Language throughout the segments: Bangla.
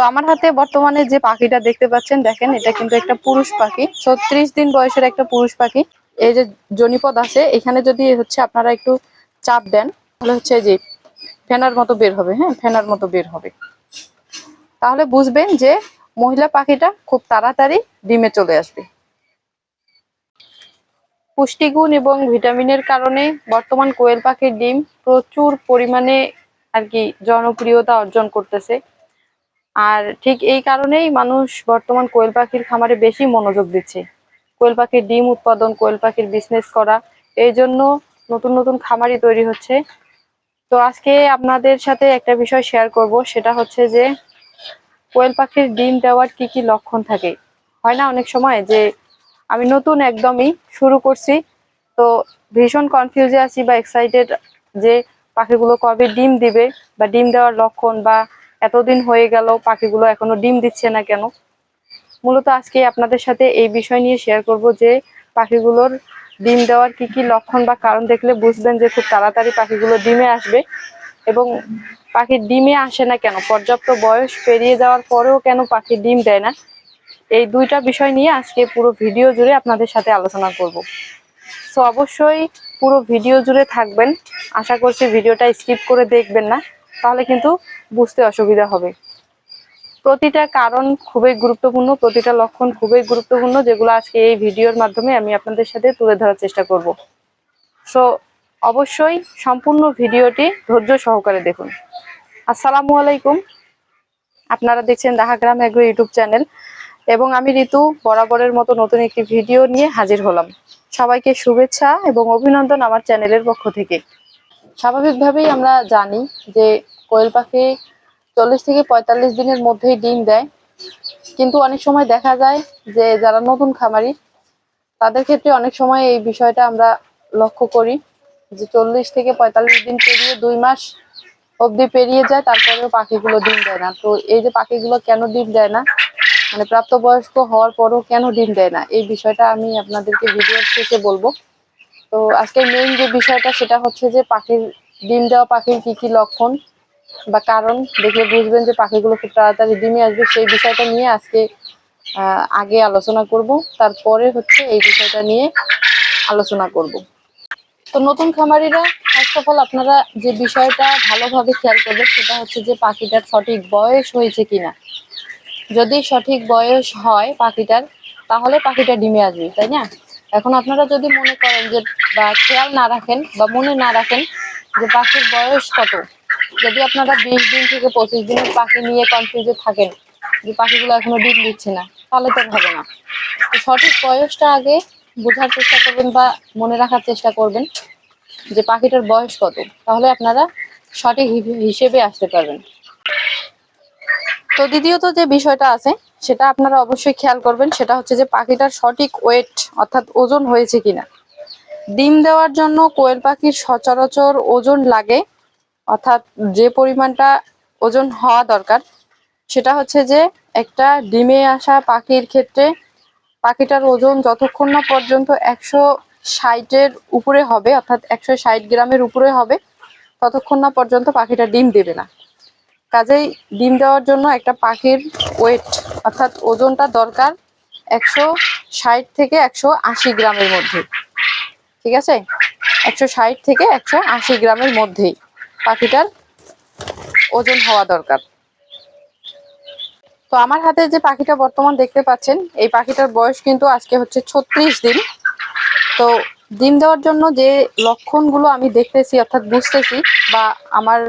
তো আমার হাতে বর্তমানে যে পাখিটা দেখতে পাচ্ছেন, দেখেন, এটা কিন্তু একটা পুরুষ পাখি। ছত্রিশ দিন বয়সের একটা পুরুষ পাখি। এই যে জনিপদ আছে, এখানে যদি হচ্ছে আপনারা একটু চাপ দেন, তাহলে হচ্ছে যে ফেনার মতো বের হবে হ্যাঁ ফেনার মতো বের হবে। তাহলে বুঝবেন যে মহিলা পাখিটা খুব তাড়াতাড়ি ডিমে চলে আসবে। পুষ্টিগুণ এবং ভিটামিনের কারণে বর্তমান কোয়েল পাখির ডিম প্রচুর পরিমাণে আর কি জনপ্রিয়তা অর্জন করতেছে। আর ঠিক এই কারণেই মানুষ বর্তমান কোয়েল পাখির খামারে বেশি মনোযোগ দিচ্ছে। কোয়েল পাখির ডিম উৎপাদন, কোয়েল পাখির বিজনেস করা, এই জন্য নতুন নতুন খামারই তৈরি হচ্ছে। তো আজকে আপনাদের সাথে একটা বিষয় শেয়ার করব, সেটা হচ্ছে যে কোয়েল পাখির ডিম দেওয়ার কি কি লক্ষণ থাকে? হয় না অনেক সময় যে আমি নতুন একদমই শুরু করছি, তো ভীষণ কনফিউজে আছি বা এক্সাইটেড যে পাখিগুলো কবে ডিম দিবে বা ডিম দেওয়ার লক্ষণ বা এতদিন হয়ে গেল, পাখিগুলো এখনও ডিম দিচ্ছে না কেন? মূলত আজকে আপনাদের সাথে এই বিষয় নিয়ে শেয়ার করব যে পাখিগুলোর ডিম দেওয়ার কি কি লক্ষণ বা কারণ দেখলে বুঝবেন যে খুব তাড়াতাড়ি পাখিগুলো ডিমে আসবে এবং পাখির ডিমে আসে না কেন? পর্যাপ্ত বয়স পেরিয়ে যাওয়ার পরেও কেন পাখি ডিম দেয় না? এই দুইটা বিষয় নিয়ে আজকে পুরো ভিডিও জুড়ে আপনাদের সাথে আলোচনা করব। সো অবশ্যই পুরো ভিডিও জুড়ে থাকবেন। আশা করছি ভিডিওটা স্কিপ করে দেখবেন না। তাহলে কিন্তু বুঝতে অসুবিধা হবে। প্রতিটা কারণ খুবই গুরুত্বপূর্ণ, প্রতিটা লক্ষণ খুবই গুরুত্বপূর্ণ, যেগুলো আজকে এই ভিডিওর মাধ্যমে আমি আপনাদের সাথে তুলে ধরার চেষ্টা করব। সো অবশ্যই সম্পূর্ণ ভিডিওটি ধৈর্য সহকারে দেখুন। আসসালামু আলাইকুম। আপনারা দেখছেন দাহাগ্রাম এগ্রো ইউটিউব চ্যানেল এবং আমি ঋতু বরাবরের মতো নতুন একটি ভিডিও নিয়ে হাজির হলাম। সবাইকে শুভেচ্ছা এবং অভিনন্দন আমার চ্যানেলের পক্ষ থেকে। স্বাভাবিকভাবেই আমরা জানি যে কোয়েল পাখি চল্লিশ থেকে পঁয়তাল্লিশ দিনের মধ্যেই ডিম দেয়। কিন্তু অনেক সময় দেখা যায় যে যারা নতুন খামারি, তাদের ক্ষেত্রে অনেক সময় এই বিষয়টা আমরা লক্ষ্য করি যে চল্লিশ থেকে পঁয়তাল্লিশ দিন পেরিয়ে দুই মাস অবধি পেরিয়ে যায়, তারপরেও পাখিগুলো ডিম দেয় না। তো এই যে পাখিগুলো কেন ডিম দেয় না মানে প্রাপ্তবয়স্ক হওয়ার পরও কেন ডিম দেয় না, এই বিষয়টা আমি আপনাদেরকে ভিডিওর শেষে বলব। তো আজকে মেইন যে বিষয়টা সেটা হচ্ছে যে পাখির, ডিম দেওয়া পাখির কি কি লক্ষণ বা কারণ দেখে বুঝবেন যে পাখিগুলো খুব তাড়াতাড়ি ডিমে আসবে। সেই বিষয়টা নিয়ে আজকে আগে আলোচনা করব। তারপরে হচ্ছে এই বিষয়টা নিয়ে আলোচনা করব। তো নতুন খামারিরা ফার্স্ট অফ অল আপনারা যে বিষয়টা ভালোভাবে খেয়াল করবেন সেটা হচ্ছে যে পাখিটার সঠিক বয়স হয়েছে কিনা। যদি সঠিক বয়স হয় পাখিটার, তাহলে পাখিটা ডিমে আসবে, তাই না? এখন আপনারা যদি মনে করেন যে, বা খেয়াল না রাখেন বা মনে না রাখেন যে পাখির বয়স কত, যদি আপনারা বিশ দিন থেকে পঁচিশ দিনের পাখি নিয়ে কনফিউজে থাকেন যে পাখিগুলো এখনও ডিম দিচ্ছে না, তাহলে তো হবে না। তো সঠিক বয়সটা আগে বোঝার চেষ্টা করবেন বা মনে রাখার চেষ্টা করবেন যে পাখিটার বয়স কত, তাহলে আপনারা সঠিক হিসেবে আসতে পারবেন। তো দ্বিতীয়ত যে বিষয়টা আছে, সেটা আপনারা অবশ্যই খেয়াল করবেন, সেটা হচ্ছে যে পাখিটার সঠিক ওয়েট অর্থাৎ ওজন হয়েছে কিনা। ডিম দেওয়ার জন্য কোয়েল পাখির সচরাচর ওজন লাগে, অর্থাৎ যে পরিমাণটা ওজন হওয়া দরকার, সেটা হচ্ছে যে একটা ডিমে আসা পাখির ক্ষেত্রে পাখিটার ওজন যতক্ষণ না পর্যন্ত একশো ষাটের উপরে হবে, অর্থাৎ একশো ষাট গ্রামের উপরে হবে, ততক্ষণ না পর্যন্ত পাখিটা ডিম দেবে না। কাজেই ডিম দেওয়ার জন্য একটা পাখির ওয়েট অর্থাৎ ওজনটা দরকার একশো ষাট থেকে একশো আশি গ্রামের মধ্যে ঠিক আছে? একশো ষাট থেকে একশো আশি গ্রামের মধ্যেই পাখিটার ওজন হওয়া দরকার। তো আমার হাতে যে পাখিটা বর্তমান দেখতে পাচ্ছেন, এই পাখিটার বয়স কিন্তু আজকে হচ্ছে ছত্রিশ দিন। তো ডিম দেওয়ার জন্য যে লক্ষণগুলো আমি দেখতেছি, অর্থাৎ বুঝতেছি বা আমার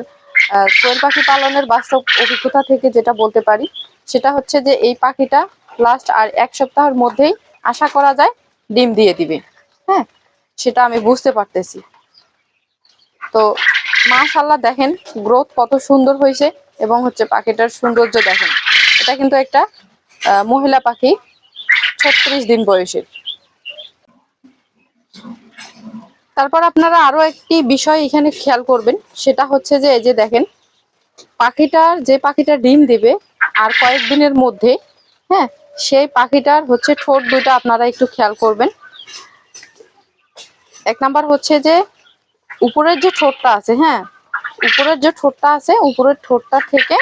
কোয়েল পাখি পালনের বাস্তব অভিজ্ঞতা থেকে যেটা বলতে পারি, সেটা হচ্ছে যে এই পাখিটা লাস্ট আর এক সপ্তাহের মধ্যেই আশা করা যায় ডিম দিয়ে দিবে। হ্যাঁ সেটা আমি বুঝতে পারতেছি। তো মাশাল্লাহ দেখেন গ্রোথ কত সুন্দর হয়েছে এবং হচ্ছে পাখিটার সৌন্দর্য দেখেন। এটা কিন্তু একটা মহিলা পাখি, ছত্রিশ দিন বয়সের। তারপর আপনারা আরও একটি বিষয় এখানে খেয়াল করবেন, সেটা হচ্ছে যে, এই যে দেখেন, পাখিটার যে পাখিটা ডিম দিবে, আর কয়েকদিনের মধ্যে হ্যাঁ সেই পাখিটার হচ্ছে ঠোঁট দুইটা আপনারা একটু খেয়াল করবেন। এক নাম্বার হচ্ছে যে, উপরের যে ঠোঁটটা আছে হ্যাঁ উপরের যে ঠোঁটটা আছে, উপরের ঠোঁটটা থেকে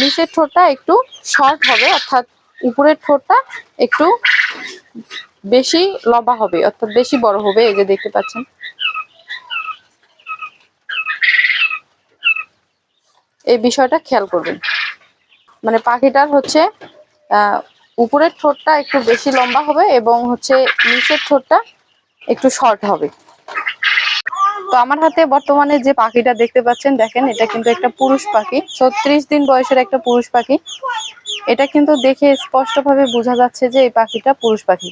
নিচের ঠোঁটটা একটু শর্ট হবে, অর্থাৎ উপরের ঠোঁটটা একটু বেশি লম্বা হবে, অর্থাৎ বেশি বড় হবে, এই যে দেখতে পাচ্ছেন। এই বিষয়টা খেয়াল করবেন। মানে পাখিটার হচ্ছে উপরের ঠোঁটটা একটু বেশি লম্বা হবে এবং হচ্ছে নিচের ঠোঁটটা একটু শর্ট হবে। তো আমার হাতে বর্তমানে যে পাখিটা দেখতে পাচ্ছেন, দেখেন, এটা কিন্তু একটা পুরুষ পাখি, ছত্রিশ দিন বয়সের একটা পুরুষ পাখি। এটা কিন্তু দেখে স্পষ্টভাবে বোঝা যাচ্ছে যে এই পাখিটা পুরুষ পাখি।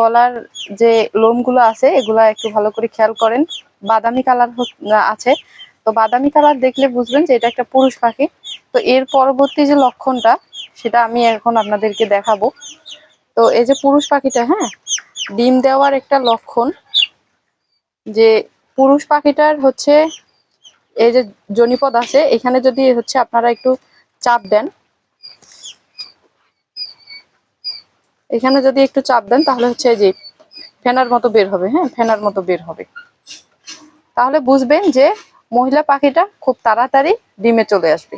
গলার যে লোমগুলো আছে, এগুলা একটু ভালো করে খেয়াল করেন। বাদামি কালার আছে। তো বাদামি কালার দেখলে বুঝবেন যে এটা একটা পুরুষ পাখি। তো এর পরবর্তী যে লক্ষণটা, সেটা আমি এখন আপনাদেরকে দেখাবো। তো এই যে পুরুষ পাখিটা হ্যাঁ? ডিম দেওয়ার একটা লক্ষণ যে পুরুষ পাখিটার হচ্ছে, এই যে জনিপদ আছে, এখানে যদি হচ্ছে আপনারা একটু চাপ দেন এখানে যদি একটু চাপ দেন, তাহলে হচ্ছে যে ফেনার মতো বের হবে হ্যাঁ ফেনার মতো বের হবে। তাহলে বুঝবেন যে মহিলা পাখিটা খুব তাড়াতাড়ি ডিমে চলে আসবে।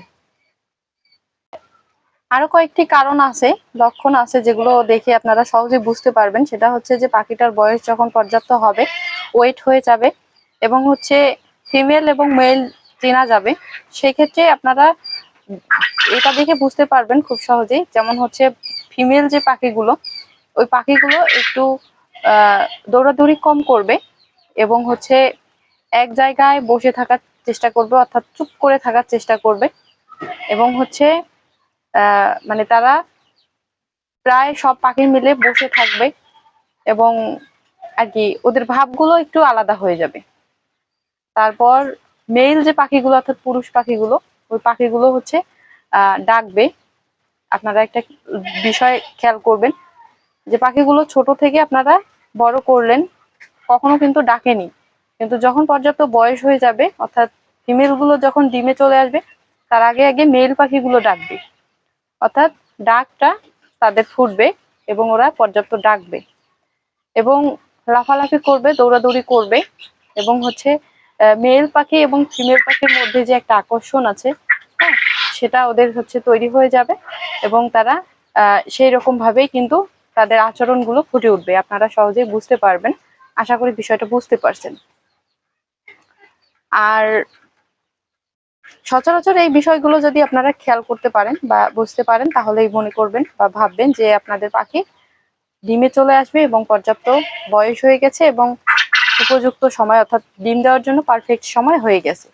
আরও কয়েকটি কারণ আছে, লক্ষণ আছে যেগুলো দেখে আপনারা সহজে বুঝতে পারবেন। সেটা হচ্ছে যে পাখিটার বয়স যখন পর্যাপ্ত হবে, ওয়েট হয়ে যাবে এবং হচ্ছে ফিমেল এবং মেল চেনা যাবে সেই ক্ষেত্রে আপনারা এটা দেখে বুঝতে পারবেন খুব সহজেই। যেমন হচ্ছে ফিমেল যে পাখিগুলো, ওই পাখিগুলো একটু দৌড়াদৌড়ি কম করবে এবং হচ্ছে এক জায়গায় বসে থাকার চেষ্টা করবে, অর্থাৎ চুপ করে থাকার চেষ্টা করবে এবং হচ্ছে মানে তারা প্রায় সব পাখি মিলে বসে থাকবে এবং আর কি ওদের ভাবগুলো একটু আলাদা হয়ে যাবে। তারপর মেল যে পাখিগুলো, অর্থাৎ পুরুষ পাখিগুলো, ওই পাখিগুলো হচ্ছে ডাকবে আপনারা একটা বিষয় খেয়াল করবেন যে পাখিগুলো ছোট থেকে আপনারা বড় করলেন, কখনো কিন্তু ডাকেনি। কিন্তু যখন পর্যাপ্ত বয়স হয়ে যাবে, অর্থাৎ ফিমেলগুলো যখন ডিমে চলে আসবে, তার আগে আগে মেল পাখিগুলো ডাকবে। অর্থাৎ ডাকটা তাদের ফুটবে এবং ওরা পর্যাপ্ত ডাকবে। এবং লাফালাফি করবে, দৌড়াদৌড়ি করবে এবং হচ্ছে মেল পাখি এবং ফিমেল পাখির মধ্যে যে একটা আকর্ষণ আছে হ্যাঁ সেটা ওদের হচ্ছে তৈরি হয়ে যাবে এবং তারা সেই রকম ভাবেই কিন্তু তাদের আচরণগুলো ফুটে উঠবে। আপনারা সহজেই বুঝতে পারবেন। আশা করি বিষয়টা বুঝতে পারছেন। আর সচরাচর এই বিষয়গুলো যদি আপনারা খেয়াল করতে পারেন বা বুঝতে পারেন, তাহলেই মনে করবেন বা ভাববেন যে আপনাদের পাখি ডিমে চলে আসবে এবং পর্যাপ্ত বয়স হয়ে গেছে এবং উপযুক্ত সময় অর্থাৎ ডিম দেওয়ার জন্য পারফেক্ট সময় হয়ে গেছে।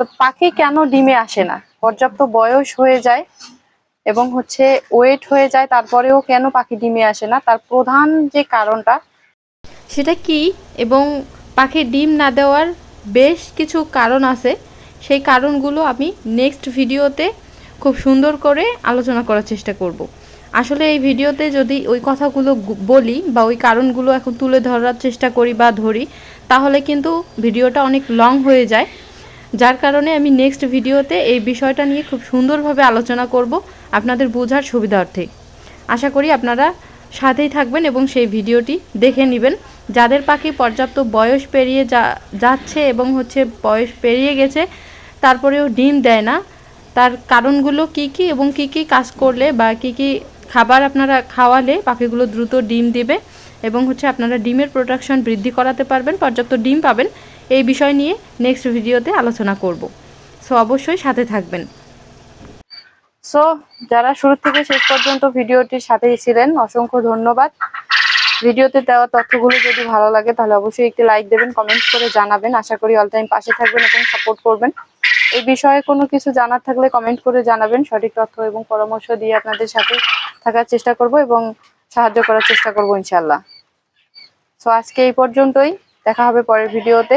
তো পাখি কেন ডিমে আসে না? পর্যাপ্ত বয়স হয়ে যায় এবং হচ্ছে ওয়েট হয়ে যায়, তারপরেও কেন পাখি ডিমে আসে না? তার প্রধান যে কারণটা সেটা কি? এবং পাখি ডিম না দেওয়ার বেশ কিছু কারণ আছে। সেই কারণগুলো আমি নেক্সট ভিডিওতে খুব সুন্দর করে আলোচনা করার চেষ্টা করব। আসলে এই ভিডিওতে যদি ওই কথাগুলো বলি বা ওই কারণগুলো এখন তুলে ধরার চেষ্টা করি বা ধরি, তাহলে কিন্তু ভিডিওটা অনেক লং হয়ে যায়। যার কারণে আমি নেক্সট ভিডিওতে এই বিষয়টা নিয়ে খুব সুন্দরভাবে আলোচনা করব আপনাদের বোঝার সুবিধার্থে। আশা করি আপনারা সাথেই থাকবেন এবং সেই ভিডিওটি দেখে নেবেন। যাদের পাখি পর্যাপ্ত বয়স পেরিয়ে যা, যাচ্ছে এবং হচ্ছে বয়স পেরিয়ে গেছে, তারপরেও ডিম দেয় না, তার কারণগুলো কি কি এবং কি কি কাজ করলে বা কি কি খাবার আপনারা খাওয়ালে পাখিগুলো দ্রুত ডিম দিবে এবং হচ্ছে আপনারা ডিমের প্রোডাকশন বৃদ্ধি করাতে পারবেন, পর্যাপ্ত ডিম পাবেন এই বিষয় নিয়ে নেক্সট ভিডিওতে আলোচনা করব। সো অবশ্যই সাথে থাকবেন। সো যারা শুরু থেকে শেষ পর্যন্ত ভিডিওটির সাথেই ছিলেন, অসংখ্য ধন্যবাদ। ভিডিওতে দেওয়া তথ্যগুলো যদি ভালো লাগে, তাহলে অবশ্যই একটি লাইক দেবেন কমেন্ট করে জানাবেন। আশা করি অল টাইম পাশে থাকবেন এবং সাপোর্ট করবেন। এই বিষয়ে কোনো কিছু জানার থাকলে কমেন্ট করে জানাবেন। সঠিক তথ্য এবং পরামর্শ দিয়ে আপনাদের সাথে থাকার চেষ্টা করব এবং সাহায্য করার চেষ্টা করব ইনশাল্লাহ সো আজকে এই পর্যন্তই। দেখা হবে পরের ভিডিওতে